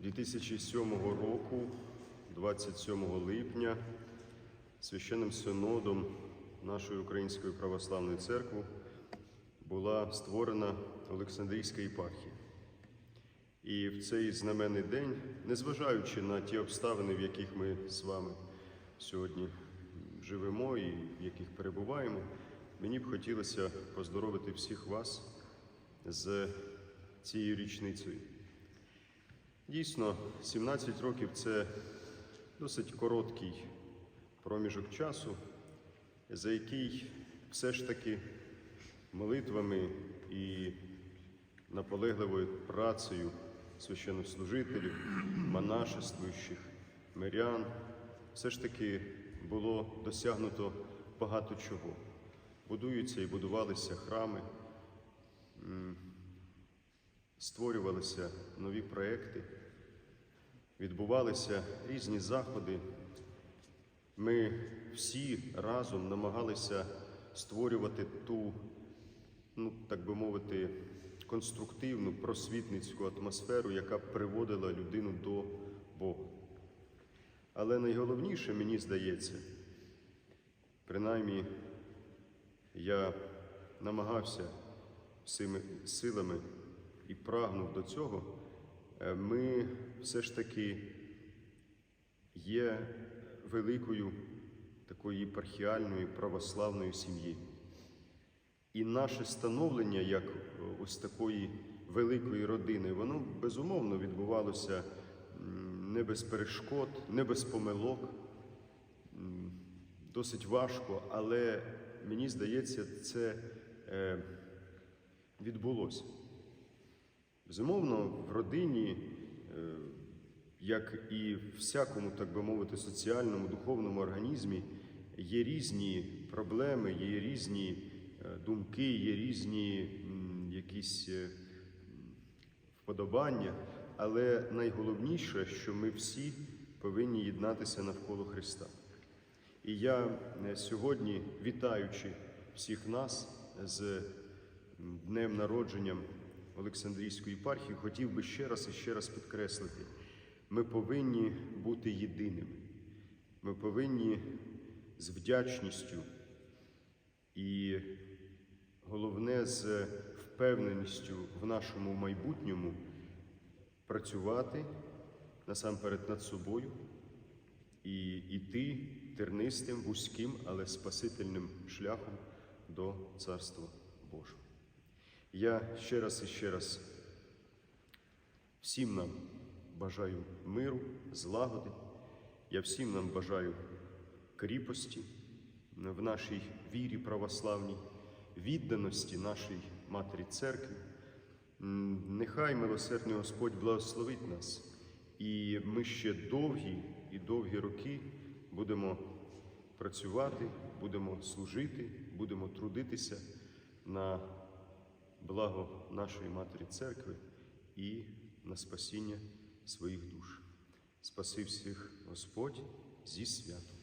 2007 року, 27 липня, священним синодом нашої Української православної церкви була створена Олександрійська єпархія. І в цей знаменний день, незважаючи на ті обставини, в яких ми з вами сьогодні живемо і в яких перебуваємо, мені б хотілося поздоровити всіх вас з цією річницею. Дійсно, 17 років це досить короткий проміжок часу, за який все ж таки молитвами і наполегливою працею священнослужителів, монашествуючих, мирян, все ж таки було досягнуто багато чого. Будуються і будувалися храми, створювалися нові проекти, відбувалися різні заходи. Ми всі разом намагалися створювати ту, ну так би мовити, конструктивну просвітницьку атмосферу, яка приводила людину до Бога. Але найголовніше, мені здається, принаймні я намагався всіми силами і прагнув до цього, е, ми все ж таки є великою такою єпархіальною православною сім'єю. І наше становлення як е, ось такої великої родини, воно безумовно відбувалося не без перешкод, не без помилок, досить важко, але мені здається, це е, відбулося. Безумовно, в родині, е, як і в всякому, так би мовити, соціальному, духовному організмі, є різні проблеми, є різні е, думки, є різні якісь е, вподобання, але найголовніше, що ми всі повинні єднатися навколо Христа. І я сьогодні, вітаючи всіх нас з днем народженням Олександрійської єпархії, хотів би ще раз і ще раз підкреслити: ми повинні бути єдиними. Ми повинні з вдячністю і головне з впевненістю в нашому майбутньому працювати насамперед над собою і йти тернистим, вузьким, але спасительним шляхом до Царства Божого. Я ще раз і ще раз всім нам бажаю миру, злагоди. Я всім нам бажаю кріпості в нашій вірі православній, відданості нашій Матері Церкві. Нехай милосердний Господь благословить нас, і ми ще довгі і довгі роки будемо працювати, будемо служити, будемо трудитися на благо нашої Матері Церкви і на спасіння своїх душ. Спаси всіх Господь зі святом.